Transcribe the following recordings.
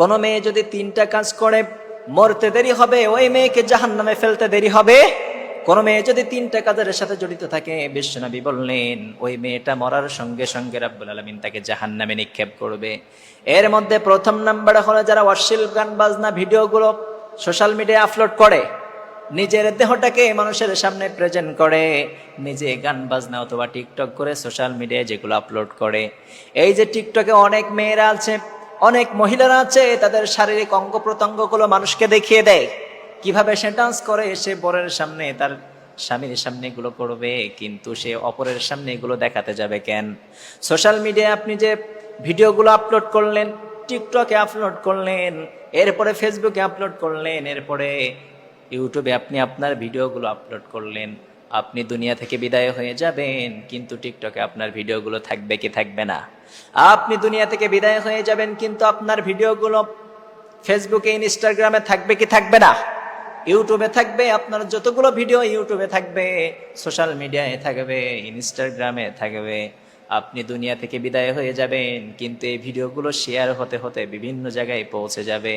কোনো মেয়ে যদি তিনটা কাজ করে, মরতে দেরি হবে, ওই মেয়েকে জাহান নামে ফেলতে দেরি হবে। কোন মেয়ে যদি তিনটা কাজের সাথে জড়িত থাকে, বিশ্বনবী বললেন, ওই মেয়েটা মরার সঙ্গে সঙ্গে রাব্বুল আলমিন তাকে জাহান নামে নিক্ষেপ করবে। এর মধ্যে প্রথম নাম্বার হলো যারা অশ্লীল গান, বাজনা, ভিডিওগুলো সোশ্যাল মিডিয়ায় আপলোড করে, নিজের দেহটাকে মানুষের সামনে প্রেজেন্ট করে, নিজে গান, বাজনা অথবা টিকটক করে সোশ্যাল মিডিয়ায় যেগুলো আপলোড করে। এই যে টিকটকে অনেক মেয়েরা আছে অনেক মহিলারা আছে, তাদের শারীরিক অঙ্গ প্রত্যঙ্গগুলো মানুষকে দেখিয়ে দেয়। কীভাবে সে ডান্স করে? সে বরের সামনে, তার স্বামীর সামনে এগুলো করবে, কিন্তু সে অপরের সামনে এগুলো দেখাতে যাবে কেন? সোশ্যাল মিডিয়ায় আপনি যে ভিডিওগুলো আপলোড করলেন টিকটকে আপলোড করলেন, এরপরে ফেসবুকে আপলোড করলেন, এরপরে ইউটিউবে আপনি আপনার ভিডিওগুলো আপলোড করলেন আপনি দুনিয়া থেকে বিদায় হয়ে যাবেন, কিন্তু টিকটকে আপনার ভিডিওগুলো থাকবে কি থাকবে না। আপনি দুনিয়া থেকে বিদায় হয়ে যাবেন, কিন্তু আপনার ভিডিওগুলো ফেসবুকে ইনস্টাগ্রামে থাকবে কি থাকবে না? ইউটিউবে থাকবে, আপনার যতগুলো ভিডিও ইউটিউবে থাকবে সোশ্যাল মিডিয়ায় থাকবে ইনস্টাগ্রামে থাকবে আপনি দুনিয়া থেকে বিদায় হয়ে যাবেন, কিন্তু এই ভিডিওগুলো শেয়ার হতে হতে বিভিন্ন জায়গায় পৌঁছে যাবে।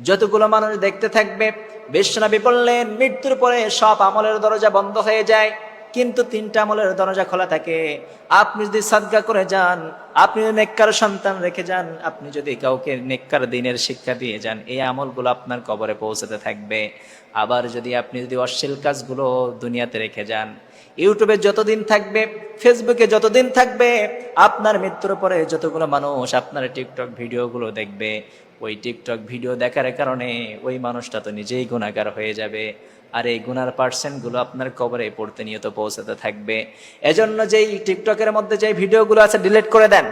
যতগুলো মানুষ দেখতে থাকবে, বিশ্বনবী বললেন, মৃত্যুর পরে সব আমলের দরজা বন্ধ হয়ে যায়, কিন্তু তিনটা আমলের দরজা খোলা থাকে। আপনি যদি সাদগা করে যান আপনি যদি নেককার সন্তান রেখে যান, আপনি যদি কাউকে নেককার দিনের শিক্ষা দিয়ে যান, এই আমলগুলো আপনার কবরে পৌঁছাতে থাকবে। আবার যদি আপনি যদি অশ্লীল কাজগুলো দুনিয়াতে রেখে যান, ইউটিউবে যতদিন থাকবে, ফেসবুকে যতদিন থাকবে, আপনার মৃত্যুর পরে যতগুলো মানুষ আপনার টিকটক ভিডিওগুলো দেখবে, ওই টিকটক ভিডিও দেখার কারণে ওই মানুষটা তো নিজেই গুণাগার হয়ে যাবে। আর এই গুনার পার্সেন্টগুলো আপনার কবরে পড়তে নিয়ত পৌঁছাতে থাকবে। এজন্য যেই টিকটকের মধ্যে যে ভিডিওগুলো আছে, ডিলিট করে দেন।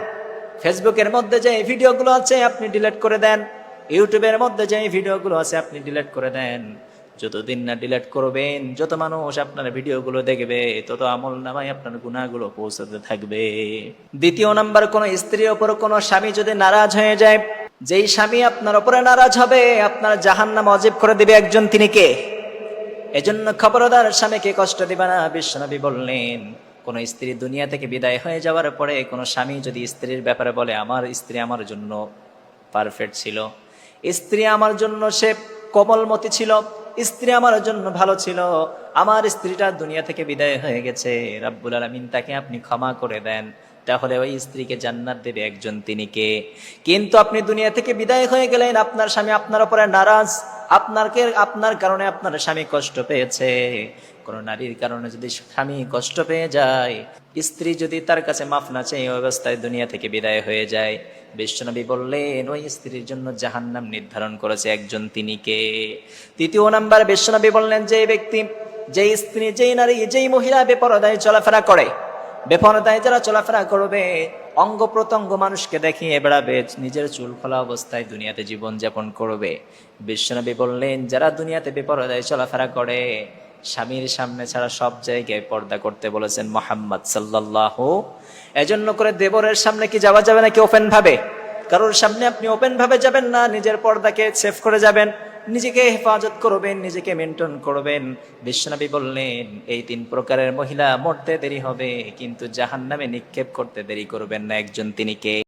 ফেসবুকের মধ্যে যে ভিডিওগুলো আছে, আপনি ডিলিট করে দেন। ইউটিউবের মধ্যে যে ভিডিওগুলো আছে, আপনি ডিলিট করে দেন। যতদিন না ডিলিট করবেন, যত মানুষ আপনার ভিডিওগুলো দেখবে, তত আমল নামায় আপনার গুণাগুলো পৌঁছাতে থাকবে। দ্বিতীয় নাম্বার, কোন স্ত্রীর ওপর কোনো স্বামী যদি নারাজ হয়ে যায়, যেই স্বামী আপনার ওপরে নারাজ হবে, আপনার জাহান্নাম অজীব করে দিবে একজন তিনি কে? এজন্য খবরদার স্বামীকে কষ্ট দিবা না, বিশ্বনবী বললেন কোন স্ত্রী দুনিয়া থেকে বিদায় হয়ে যাওয়ার পরে কোনো স্বামী যদি স্ত্রীর ব্যাপারে বলে, আমার স্ত্রী আমার জন্য পারফেক্ট ছিল। স্ত্রী আমার জন্য সে কোমলমতি ছিল। স্ত্রী আমার জন্য ভালো ছিল। আমার স্ত্রীটা দুনিয়া থেকে বিদায় হয়ে গেছে। রাব্বুল আলমিন তাকে আপনি ক্ষমা করে দেন। তাহলে ওই স্ত্রীকে জান্নাত দেবে একজন তিনিকে কিন্তু আপনি দুনিয়া থেকে বিদায় হয়ে গেলেন, আপনার স্বামী আপনার উপরে নারাজ। আপনারকে, আপনার কারণে আপনার স্বামী কষ্ট পেয়েছে। কোন নারীর কারণে যদি স্বামী কষ্ট পেয়ে যায়, স্ত্রী যদি তার কাছে মাফ না ওই অবস্থায় দুনিয়া থেকে বিদায় হয়ে যায়। বিশ্বনবী বললেন, ওই স্ত্রীর জন্য জাহান্নাম নির্ধারণ করেছে একজন তিনি কে? তৃতীয় নাম্বার, বিশ্বনবী বললেন, যে ব্যক্তি যেই স্ত্রী, যেই নারী, যেই মহিলা বেপরদায় চলাফেরা করে, বেপরদায় যারা চলাফেরা করবে অঙ্গ প্রত্যঙ্গ মানুষকে দেখিয়ে বেড়াবে, নিজের চুল খোলা অবস্থায় দুনিয়াতে জীবন যাপন করবে। বিশ্বনবী বললেন, যারা দুনিয়াতে বেপরদায় চলাফেরা করে, স্বামীর সামনে ছাড়া সব জায়গায় পর্দা করতে বলেছেন মোহাম্মদ সাল্লাহ এজন্য করে দেবরের সামনে কি যাওয়া যাবে নাকি ওপেন ভাবে কারোর সামনে আপনি ওপেন ভাবে যাবেন না, নিজের পর্দাকে সেভ করে যাবেন। নিজেকে হেফাজত করবেন, নিজেকে মেনটেন করবেন। বিশ্বনবী বললেন, এই তিন প্রকারের মহিলা মরতে দেরি হবে, কিন্তু জাহান্নামে নিক্ষেপ করতে দেরি করবেন না। একজন তিনি কে?